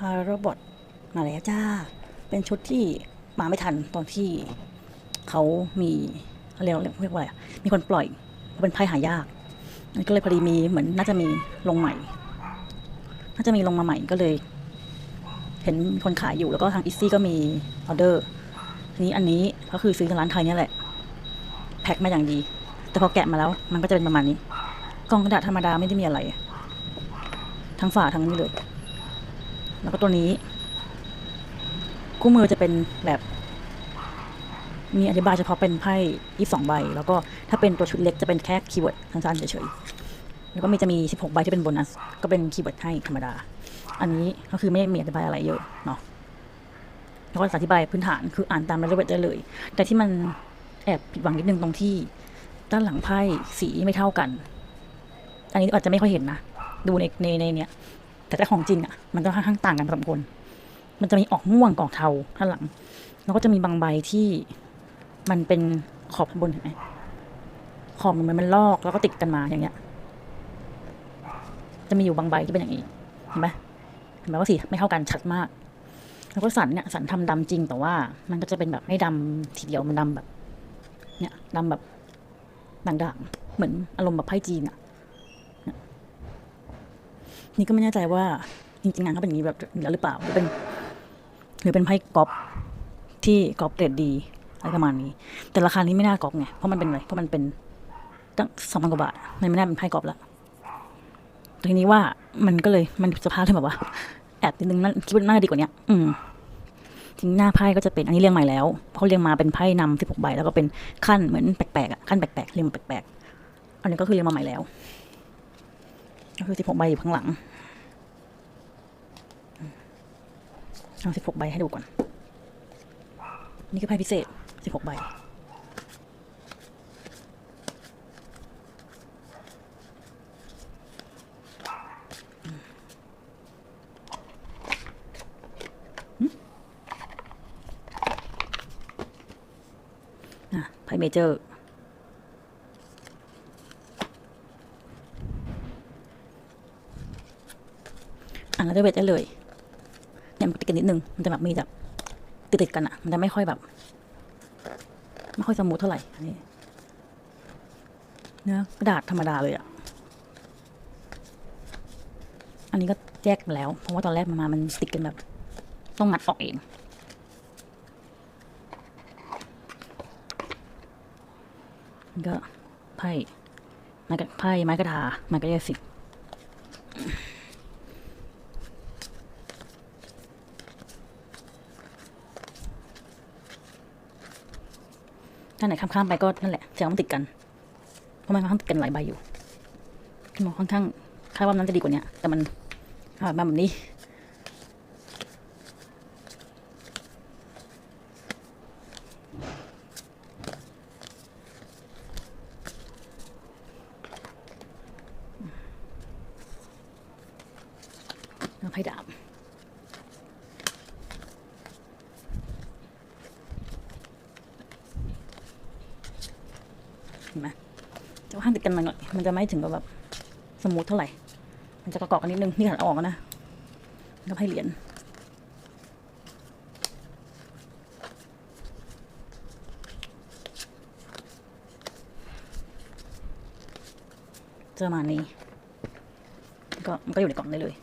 คาร์บอทมาแล้วจ้า เป็นชุดที่มาไม่ทันตอนที่เขามีเขาเรียกเรียกว่าอะไรมีคนปล่อยเป็นไพ่หายากก็เลยพอดีมีเหมือนน่าจะมีลงใหม่ น่าจะมีลงมาใหม่ก็เลย เห็นคนขายอยู่แล้วก็ทางอิซี่ก็มีออเดอร์ทีนี้อันนี้ก็คือซื้อจากร้านไทยนี่แหละ แพ็คมาอย่างดี แต่พอแกะมาแล้ว มันก็จะเป็นประมาณนี้ กล่องกระดาษธรรมดาไม่ได้มีอะไร ทั้งฝาทั้งนี้เลย แล้วก็ตัวนี้ คู่มือจะเป็นแบบมีอธิบายเฉพาะเป็นไพ่ยี่สองใบ แล้วก็ถ้าเป็นตัวชุดเล็กจะเป็นแค่คีย์เวิร์ดสั้นๆเฉยๆ แล้วก็มีจะมีสิบหกใบที่เป็นโบนัส ก็เป็นคีย์เวิร์ดให้ธรรมดา อันนี้ก็คือไม่มีอธิบายอะไรเยอะเนาะ แล้วก็อธิบายพื้นฐานคืออ่านตามรายละเอียดได้เลย แต่ที่มันแอบผิดหวังนิดนึงตรงที่ ด้านหลังไพ่สีไม่เท่ากัน อันนี้อาจจะไม่ค่อยเห็นนะ ดูในในในเนี้ย แต่ถ้าของจริงอะมันจะค่อนข้างต่างกันพอสมควรมันจะมีออกม่วงกอกเทาด้านหลัง แล้วก็จะมีบางใบที่มันเป็นขอบข้างบนเห็นไหมขอบมันมันลอกแล้วก็ติดกันมาอย่างเงี้ย จะมีอยู่บางใบที่เป็นอย่างนี้เห็นไหมเห็นไหมว่าสีไม่เท่ากันชัดมาก แล้วก็สันเนี่ยสันทำดำจริงแต่ว่า มันก็จะเป็นแบบไม่ดำทีเดียวมันดำแบบ เนี่ยดำแบบด่างๆเหมือนอารมณ์แบบไพ่จีนอะเนี่ย นี่ก็ไม่แน่ใจว่าจริงๆงานเขาเป็นอย่างนี้แบบอยู่แล้วหรือเปล่าหรือเป็น หรือเป็นไพ่กอล์ฟที่กอล์ฟเกรดดีอะไรประมาณนี้ แต่ราคานี้ไม่น่ากอล์ฟไงเพราะมันเป็นอะไรเพราะมันเป็นตั้งสองพันกว่าบาทมันไม่น่าเป็นไพ่กอล์ฟละทีนี้ว่ามันก็เลยมันสภาพที่แบบว่าแอบนิดนึงนั่นคิดว่าน่าจะดีกว่านี้อืมทีนี้หน้าไพ่ก็จะเป็นอันนี้เรียงใหม่แล้วเพราะเรียงมาเป็นไพ่นำสิบหกใบแล้วก็เป็นขั้นเหมือนแปลกๆอะขั้นแปลกๆเรียงมาแปลกๆอันนี้ก็คือเรียงมาใหม่แล้วก็คือสิบหกใบอยู่ข้างหลัง เอาสิบหกใบให้ดูก่อน นี่คือไพ่พิเศษสิบหกใบอะไพ่เมเจอร์อ่านแล้วจะเวทได้เลย กันนิดนึง มันจะแบบมีแบบติดติดๆกันอะมันจะไม่ค่อยแบบ ไม่ค่อยสมูทเท่าไหร่นนี้เนื้อกระดาษธรรมดาเลยอะอันนี้ก็แยกมาแล้ว เพราะว่าตอนแรกมันมา มันติดกันแบบ ต้องงัดออกเองก็ไพ่ไม้กระไพ่ไม้กระดาไม้กระยาสิ ถ้าไหนข้ามๆไปก็นั่นแหละแสดงว่ามันติดกันเพราะมันค่อนข้างติดกันหลายใบอยู่มองค่อนข้างคาดว่ามันจะดีกว่านี้แต่มันมาแบบนี้แล้วไพ่ดาบ เห็นไหมจะข้างติดกันหน่อยมันจะไม่ถึงกับแบบสมูทเท่าไหร่ มันจะกระกาะกันนิดนึง นี่ขันออกนะก็ไพ่เหรียญเจะประมานี้ก็มันก็อยู่ในกล่องได้เลย